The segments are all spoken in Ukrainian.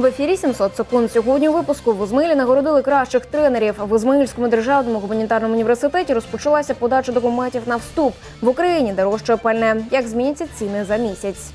В ефірі 700 секунд. Сьогодні у випуску в Ізмаїлі нагородили кращих тренерів. В Ізмильському державному гуманітарному університеті розпочалася подача документів на вступ. В Україні дорожче пальне. Як зміняться ціни за місяць?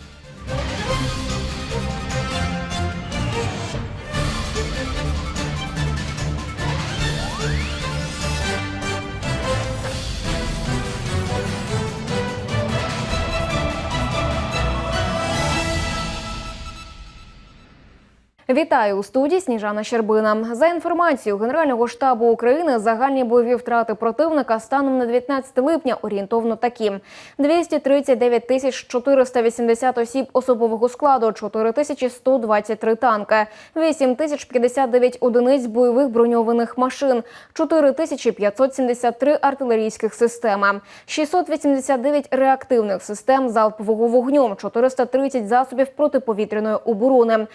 Вітаю у студії Сніжана Щербина. За інформацією Генерального штабу України, загальні бойові втрати противника станом на 19 липня орієнтовно такі: 239 тисяч 480 осіб особового складу, 4 тисячі 123 танки, 8 тисяч 59 одиниць бойових броньованих машин, 4 тисячі 573 артилерійських системи, 689 реактивних систем залпового вогню, 430 засобів протиповітряної оборони,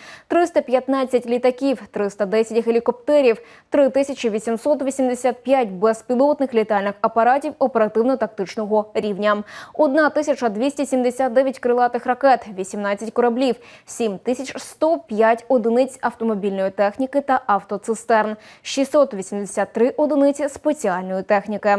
315 літаків, 310 гелікоптерів, 3885 безпілотних літальних апаратів оперативно-тактичного рівня, 1279 крилатих ракет, 18 кораблів, 7105 одиниць автомобільної техніки та автоцистерн, 683 одиниці спеціальної техніки.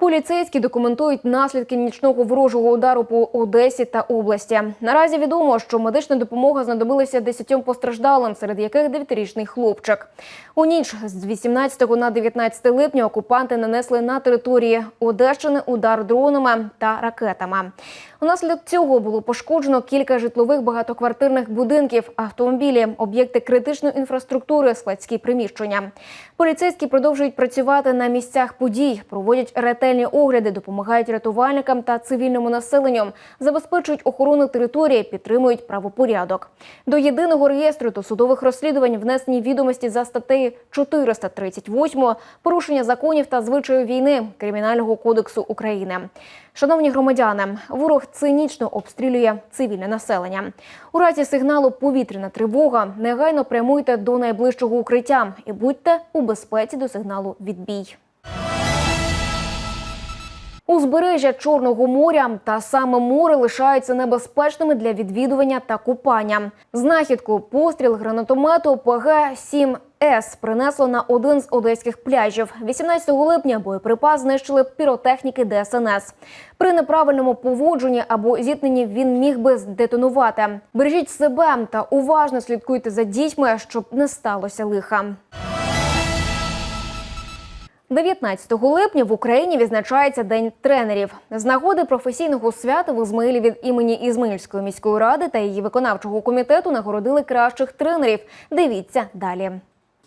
Поліцейські документують наслідки нічного ворожого удару по Одесі та області. Наразі відомо, що медична допомога знадобилася 10 постраждалим, серед яких 9-річний хлопчик. У ніч з 18 на 19 липня окупанти нанесли на території Одещини удар дронами та ракетами. Унаслідок цього було пошкоджено кілька житлових багатоквартирних будинків, автомобілі, об'єкти критичної інфраструктури, складські приміщення. Поліцейські продовжують працювати на місцях подій, проводять ретельні огляди, допомагають рятувальникам та цивільному населенню, забезпечують охорону території, підтримують правопорядок. До єдиного реєстру та судових розслідувань внесені відомості за статтею 438 порушення законів та звичаю війни Кримінального кодексу України. Шановні громадяни, ворог цинічно обстрілює цивільне населення. У разі сигналу повітряна тривога негайно прямуйте до найближчого укриття і будьте у безпеці до сигналу відбій. Узбережжя Чорного моря та саме море лишаються небезпечними для відвідування та купання. Знахідку постріл гранатомету ПГ-7 С принесло на один з одеських пляжів. 18 липня боєприпас знищили піротехніки ДСНС. При неправильному поводженні або зіткненні він міг би здетонувати. Бережіть себе та уважно слідкуйте за дітьми, щоб не сталося лиха. 19 липня в Україні відзначається День тренерів. З нагоди професійного свята в Ізмаїлі від імені Ізмаїльської міської ради та її виконавчого комітету нагородили кращих тренерів. Дивіться далі.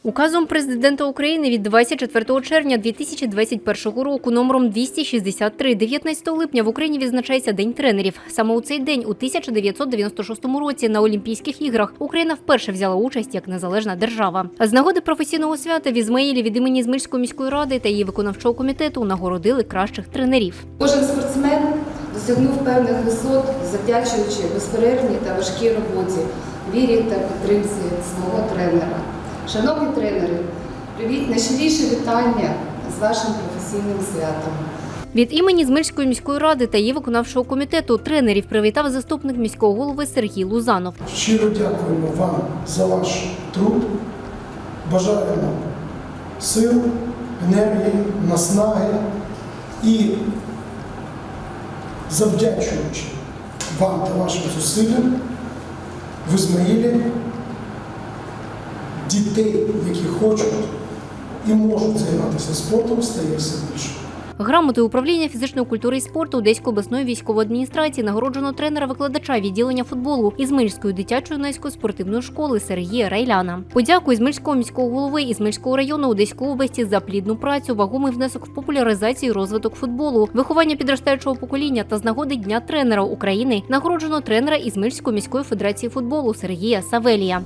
Указом президента України від 24 червня 2021 року номером 263 19 липня в Україні відзначається День тренерів. Саме у цей день у 1996 році на Олімпійських іграх Україна вперше взяла участь як незалежна держава. З нагоди професійного свята в Ізмаїлі від імені Ізмаїльської міської ради та її виконавчого комітету нагородили кращих тренерів. Кожен спортсмен досягнув певних висот, завдячуючи безперервній та важкій роботі, вірі та підтримці свого тренера. Шановні тренери, привіт, найщиріше вітання з вашим професійним святом. Від імені Змирської міської ради та її виконавчого комітету тренерів привітав заступник міського голови Сергій Лузанов. Щиро дякуємо вам за ваш труд. Бажаємо сил, енергії, наснаги і завдячуючи вам та вашим зусиллям в Ізмаїлі дітей, які хочуть і можуть займатися спортом, стає все більше. Грамотою управління фізичної культури і спорту Одеської обласної військової адміністрації нагороджено тренера-викладача відділення футболу Ізмильської дитячо-юнацької спортивної школи Сергія Райляна. Подяку Ізмильського міського голови Ізмильського району Одеської області за плідну працю, вагомий внесок в популяризацію і розвиток футболу, виховання підростаючого покоління та з нагоди Дня тренера України нагороджено тренера Ізмильської міської федерації футболу Сергія Савелія.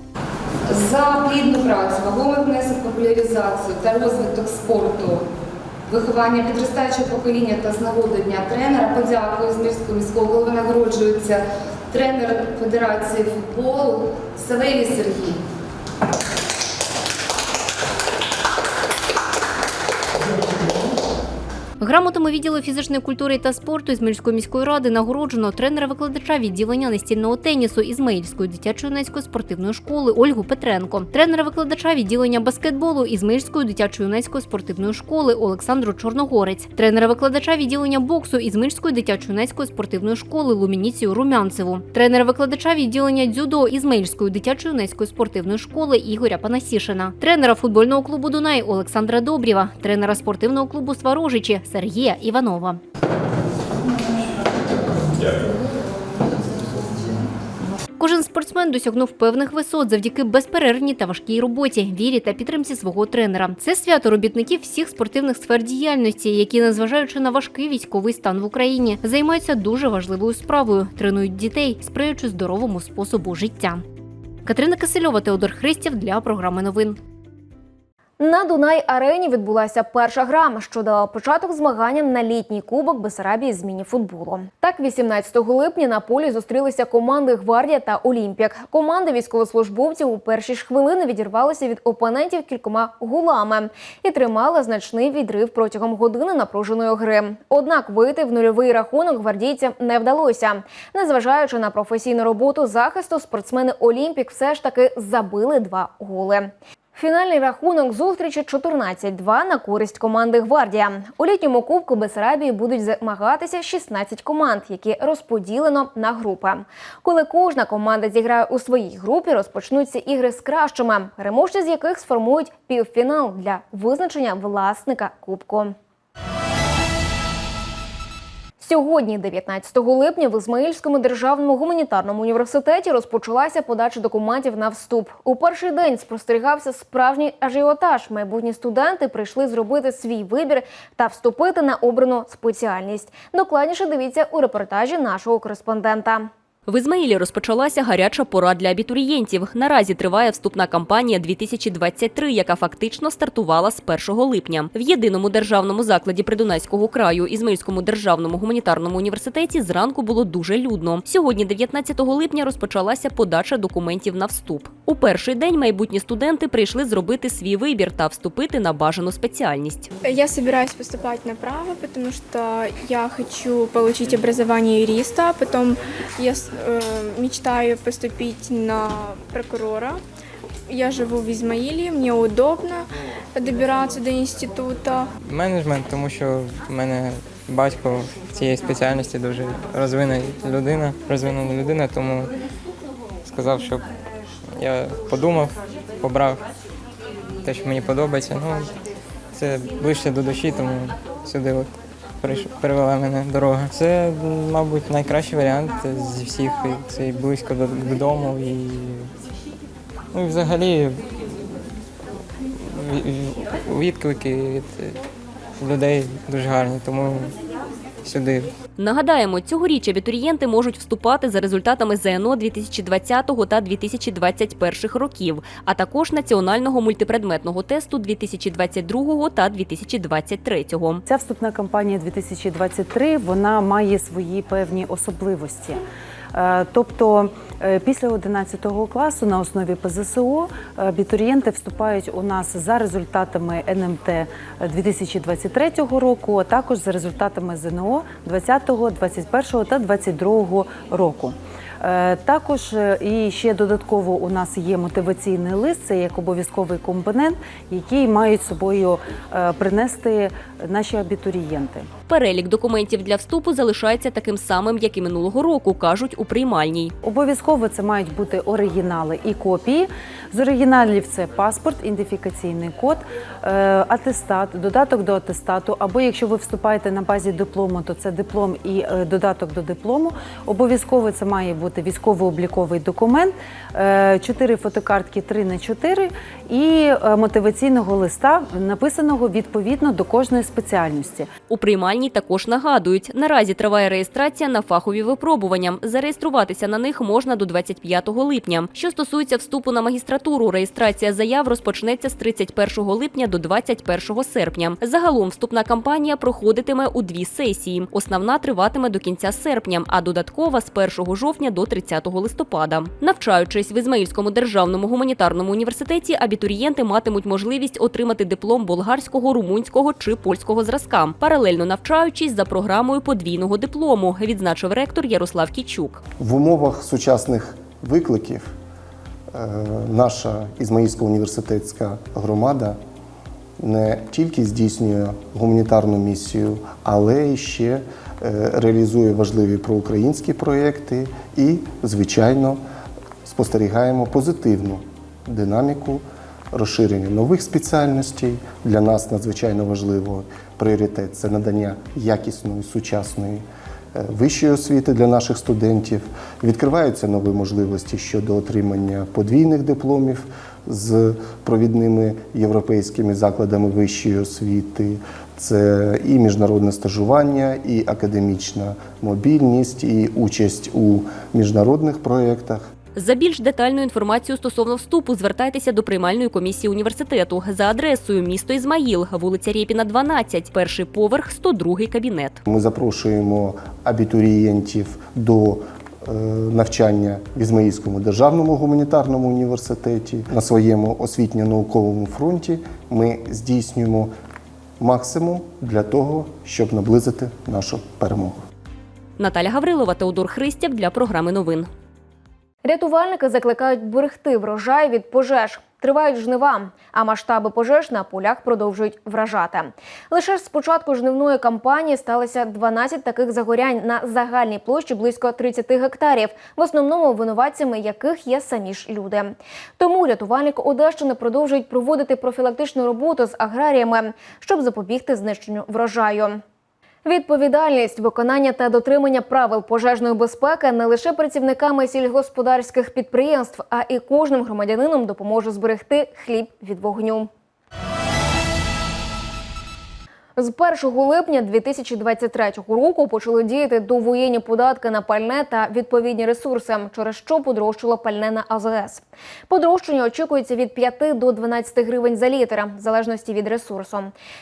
За плідну працю, вагомий внесок популяризацію та розвиток спорту, виховання підростаючого покоління та з нагоди Дня тренера. Подякую з міського міського голови нагороджується тренер Федерації футболу Савелій Сергій. Грамотами відділу фізичної культури та спорту Ізмаїльської міської ради нагороджено тренера-викладача відділення настільного тенісу Ізмаїльської дитячо-юнацької спортивної школи Ольгу Петренко, тренера-викладача відділення баскетболу Ізмаїльської дитячо-юнацької спортивної школи Олександру Чорногорець, тренера-викладача відділення боксу Ізмаїльської дитячо-юнацької спортивної школи Лумініцію Румянцеву, тренера-викладача відділення дзюдо Ізмаїльської дитячо-юнацької спортивної школи Ігоря Панасішина, тренера футбольного клубу Дунай Олександра Добрєва, тренера спортивного клубу Сварожичі Сергія Іванова. Кожен спортсмен досягнув певних висот завдяки безперервній та важкій роботі, вірі та підтримці свого тренера. Це свято робітників всіх спортивних сфер діяльності, які, незважаючи на важкий військовий стан в Україні, займаються дуже важливою справою, тренують дітей, сприяючи здоровому способу життя. Катерина Кисельова, Теодор Христів для програми новин. На Дунай арені відбулася перша гра, що дала початок змаганням на літній кубок Бесарабії з міні-футболу. Так, 18 липня на полі зустрілися команди Гвардія та Олімпік. Команди військовослужбовців у перші ж хвилини відірвалися від опонентів кількома гулами і тримали значний відрив протягом години напруженої гри. Однак вийти в нульовий рахунок гвардійцям не вдалося. Незважаючи на професійну роботу захисту, спортсмени Олімпік все ж таки забили два голи. Фінальний рахунок зустрічі 14-2 на користь команди Гвардія. У літньому кубку Бесарабії будуть змагатися 16 команд, які розподілено на групи. Коли кожна команда зіграє у своїй групі, розпочнуться ігри з кращими, переможці з яких сформують півфінал для визначення власника кубку. Сьогодні, 19 липня, в Ізмаїльському державному гуманітарному університеті розпочалася подача документів на вступ. У перший день спостерігався справжній ажіотаж. Майбутні студенти прийшли зробити свій вибір та вступити на обрану спеціальність. Докладніше дивіться у репортажі нашого кореспондента. В Ізмаїлі розпочалася гаряча пора для абітурієнтів. Наразі триває вступна кампанія 2023, яка фактично стартувала з 1 липня. В єдиному державному закладі Придунайського краю Ізмаїльському державному гуманітарному університеті зранку було дуже людно. Сьогодні, 19 липня, розпочалася подача документів на вступ. У перший день майбутні студенти прийшли зробити свій вибір та вступити на бажану спеціальність. Я собираюсь поступать на право, потому что я хочу получить образование юриста, потом я мечтаю поступить на прокурора. Я живу в Измаиле, мне удобно добираться до інститута. Менеджмент, тому що в мене батько цієї спеціальності дуже розвинена людина, розвинена людина, тому сказав, щоб я подумав, обрав те, що мені подобається. Ну, це ближче до душі, тому сюди от привела мене дорога. Це, мабуть, найкращий варіант зі всіх. Це і близько додому і, ну, і взагалі ві- ві- відклики від людей дуже гарні, тому сюди Нагадаємо, цьогоріч абітурієнти можуть вступати за результатами ЗНО 2020 та 2021 років, а також національного мультипредметного тесту 2022 та 2023. Ця вступна кампанія 2023 вона має свої певні особливості. Е, Тобто е, після 11 класу на основі ПЗСО абітурієнти вступають у нас за результатами НМТ 2023 року, а також за результатами ЗНО 20, 21 та 22 року. Е, Також е, і ще додатково у нас є мотиваційний лист, це як обов'язковий компонент, який мають собою е, принести наші абітурієнти. Перелік документів для вступу залишається таким самим, як і минулого року, кажуть у приймальній. Обов'язково це мають бути оригінали і копії. З оригіналів це паспорт, ідентифікаційний код, е, атестат, додаток до атестату. Або якщо ви вступаєте на базі диплому, то це диплом і е, додаток до диплому. Обов'язково це має бути військово-обліковий документ, е, чотири фотокартки 3 на 4 і мотиваційного листа, написаного відповідно до кожної спеціальності. У приймальній також нагадують, наразі триває реєстрація на фахові випробування. Зареєструватися на них можна до 25 липня. Що стосується вступу на магістратуру, реєстрація заяв розпочнеться з 31 липня до 21 серпня. Загалом вступна кампанія проходитиме у дві сесії. Основна триватиме до кінця серпня, а додаткова з 1 жовтня до 30 листопада. Навчаючись в Ізмаїльському державному гуманітарному університеті, абітурієнти матимуть можливість отримати диплом болгарського, румунського чи польського зразка, паралельно навчаючись за програмою подвійного диплому, відзначив ректор Ярослав Кічук. В умовах сучасних викликів е, наша Ізмаїльська університетська громада не тільки здійснює гуманітарну місію, але й ще е, реалізує важливі проукраїнські проєкти і, звичайно, спостерігаємо позитивну динаміку розширення нових спеціальностей. Для нас надзвичайно важливо пріоритет це надання якісної сучасної вищої освіти для наших студентів. Відкриваються нові можливості щодо отримання подвійних дипломів з провідними європейськими закладами вищої освіти. Це і міжнародне стажування, і академічна мобільність, і участь у міжнародних проєктах. За більш детальною інформацією стосовно вступу звертайтеся до приймальної комісії університету за адресою місто Ізмаїл, вулиця Рєпіна, 12, перший поверх, 102 кабінет. Ми запрошуємо абітурієнтів до е, навчання в Ізмаїльському державному гуманітарному університеті. На своєму освітньо-науковому фронті ми здійснюємо максимум для того, щоб наблизити нашу перемогу. Наталя Гаврилова, Теодор Христяв для програми новин. Рятувальники закликають берегти врожай від пожеж. Тривають жнива, а масштаби пожеж на полях продовжують вражати. Лише ж з початку жнивної кампанії сталося 12 таких загорянь на загальній площі близько 30 гектарів, в основному винуватцями яких є самі ж люди. Тому рятувальники Одещини продовжують проводити профілактичну роботу з аграріями, щоб запобігти знищенню врожаю. Відповідальність, виконання та дотримання правил пожежної безпеки не лише працівниками сільгосподарських підприємств, а і кожним громадянином допоможе зберегти хліб від вогню. З 1 липня 2023 року почали діяти довоєнні податки на пальне та відповідні ресурси, через що подорожчало пальне на АЗС. Подорожчання очікується від 5 до 12 гривень за літр, в залежності від ресурсу.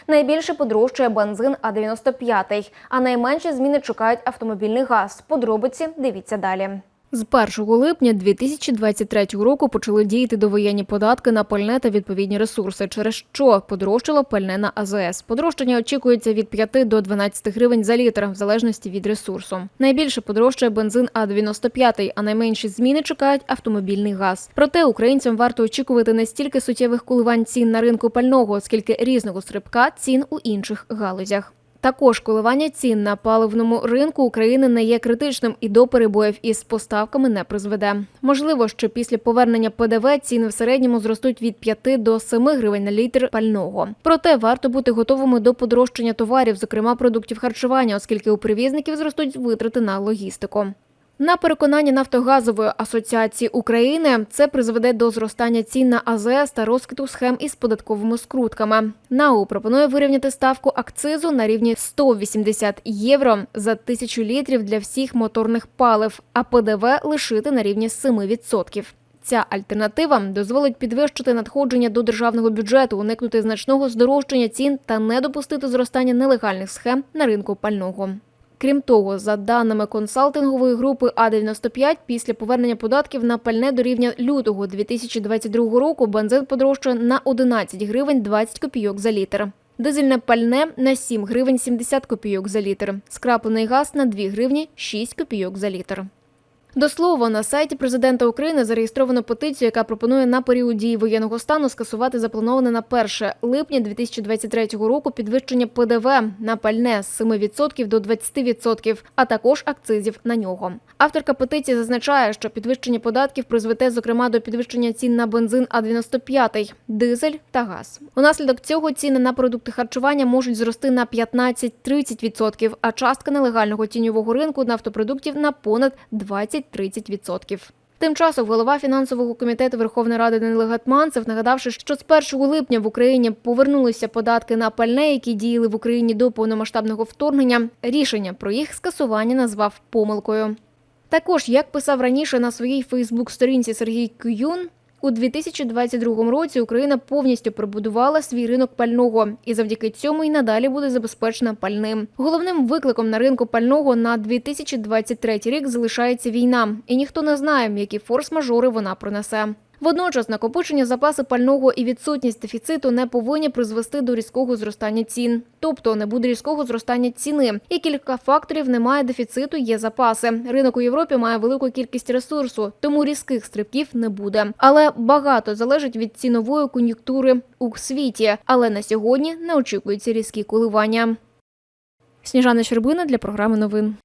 Найбільше подорожчає бензин А95, а найменші зміни чекають автомобільний газ. Подробиці дивіться далі. З 1 липня 2023 року почали діяти довоєнні податки на пальне та відповідні ресурси, через що подорожчало пальне на АЗС. Подорожчання очікується від 5 до 12 гривень за літр, в залежності від ресурсу. Найбільше подорожчає бензин А95, а найменші зміни чекають автомобільний газ. Проте українцям варто очікувати не стільки суттєвих коливань цін на ринку пального, скільки різного стрибка цін у інших галузях. Також коливання цін на паливному ринку України не є критичним і до перебоїв із поставками не призведе. Можливо, що після повернення ПДВ ціни в середньому зростуть від 5 до 7 гривень на літр пального. Проте варто бути готовими до подорожчання товарів, зокрема продуктів харчування, оскільки у привізників зростуть витрати на логістику. На переконання Нафтогазової асоціації України це призведе до зростання цін на АЗС та розквіту схем із податковими скрутками. НАУ пропонує вирівняти ставку акцизу на рівні 180 євро за тисячу літрів для всіх моторних палив, а ПДВ лишити на рівні 7%. Ця альтернатива дозволить підвищити надходження до державного бюджету, уникнути значного здорожчання цін та не допустити зростання нелегальних схем на ринку пального. Крім того, за даними консалтингової групи А95, після повернення податків на пальне до рівня лютого 2022 року бензин подорожчає на 11 гривень 20 копійок за літр. Дизельне пальне на 7 гривень 70 копійок за літр. Скраплений газ на 2 гривні 6 копійок за літр. До слова, на сайті президента України зареєстровано петицію, яка пропонує на період дії воєнного стану скасувати заплановане на 1 липня 2023 року підвищення ПДВ на пальне з 7% до 20%, а також акцизів на нього. Авторка петиції зазначає, що підвищення податків призведе зокрема до підвищення цін на бензин А95, дизель та газ. Унаслідок цього ціни на продукти харчування можуть зрости на 15-30%, а частка нелегального тіньового ринку нафтопродуктів на понад 20-30%. Тим часом голова фінансового комітету Верховної Ради Данило Гетманцев, нагадавши, що з 1 липня в Україні повернулися податки на пальне, які діяли в Україні до повномасштабного вторгнення, рішення про їх скасування назвав помилкою. Також, як писав раніше на своїй Фейсбук-сторінці Сергій Кююн, у 2022 році Україна повністю пробудувала свій ринок пального і завдяки цьому і надалі буде забезпечена пальним. Головним викликом на ринку пального на 2023 рік залишається війна, і ніхто не знає, які форс-мажори вона пронесе. Водночас накопичення запаси пального і відсутність дефіциту не повинні призвести до різкого зростання цін. Тобто не буде різкого зростання ціни. Є кілька факторів: немає дефіциту, є запаси. Ринок у Європі має велику кількість ресурсу, тому різких стрибків не буде. Але багато залежить від цінової кон'юнктури у світі. Але на сьогодні не очікуються різкі коливання. Сніжана Щербина для програми новин.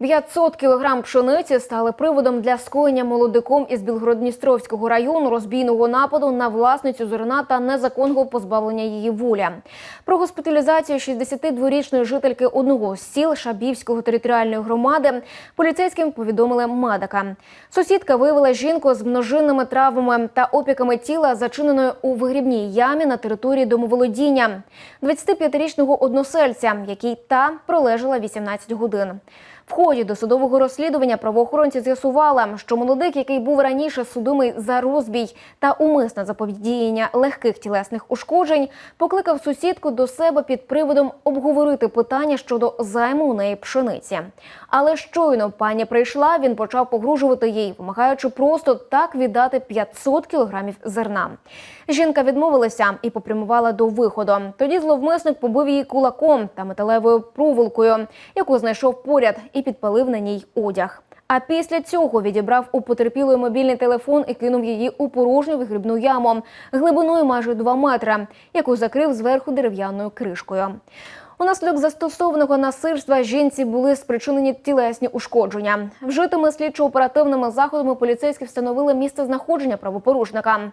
500 кілограм пшениці стали приводом для скоєння молодиком із Білгород-Дністровського району розбійного нападу на власницю зерна та незаконного позбавлення її волі. Про госпіталізацію 62-річної жительки одного з сіл Шабівського територіальної громади поліцейським повідомили медика. Сусідка виявила жінку з множинними травмами та опіками тіла, зачиненою у вигрібній ямі на території домоволодіння. 25-річного односельця, який та пролежала 18 годин. В ході досудового розслідування правоохоронці з'ясували, що молодик, який був раніше судимий за розбій та умисне заподіяння легких тілесних ушкоджень, покликав сусідку до себе під приводом обговорити питання щодо займу у неї пшениці. Але щойно пані прийшла, він почав погрожувати їй, вимагаючи просто так віддати 500 кілограмів зерна. Жінка відмовилася і попрямувала до виходу. Тоді зловмисник побив її кулаком та металевою проволокою, яку знайшов поряд, і підпалив на ній одяг. А після цього відібрав у потерпілої мобільний телефон і кинув її у порожню вигрібну яму глибиною майже 2 метри, яку закрив зверху дерев'яною кришкою. Унаслідок застосованого насильства жінці були спричинені тілесні ушкодження. Вжитими слідчо-оперативними заходами поліцейські встановили місце знаходження правопорушника.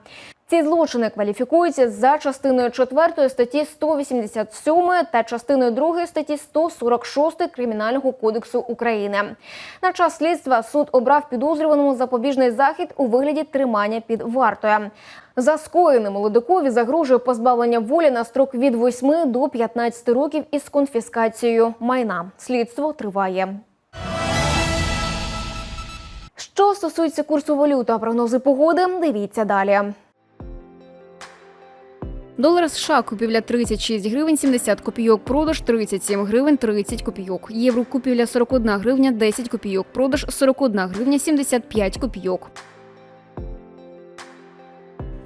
Ці злочини кваліфікуються за частиною 4 статті 187 та частиною 2 статті 146 Кримінального кодексу України. На час слідства суд обрав підозрюваному запобіжний захід у вигляді тримання під вартою. За скоєне молодикові загрожує позбавлення волі на строк від 8 до 15 років із конфіскацією майна. Слідство триває. Що стосується курсу валют та прогнози погоди, дивіться далі. Долар США купівля 36 гривень 70 копійок, продаж 37 гривень 30 копійок. Євро купівля 41 гривня 10 копійок, продаж 41 гривня 75 копійок.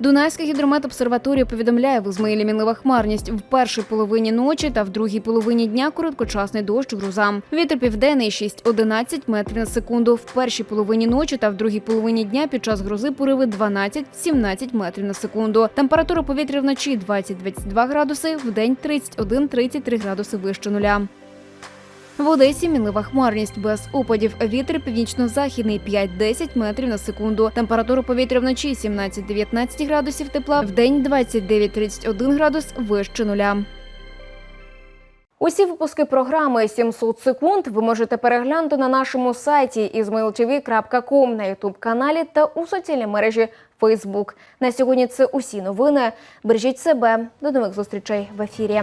Дунайська гідрометобсерваторія повідомляє в Ізмаїлі мінлива хмарність в першій половині ночі та в другій половині дня короткочасний дощ гроза. Вітер південний 6-11 метрів на секунду. В першій половині ночі та в другій половині дня під час грози пориви 12-17 метрів на секунду. Температура повітря вночі 20-22 градуси, в день 31-33 градуси вище нуля. В Одесі мінлива хмарність без опадів. Вітер північно-західний 5-10 метрів на секунду. Температура повітря вночі 17-19 градусів тепла, в день 29-31 градус вище нуля. Усі випуски програми «700 секунд ви можете переглянути на нашому сайті izmailtv.com, на ютуб-каналі та у соціальній мережі Facebook. На сьогодні це усі новини. Бережіть себе. До нових зустрічей в ефірі.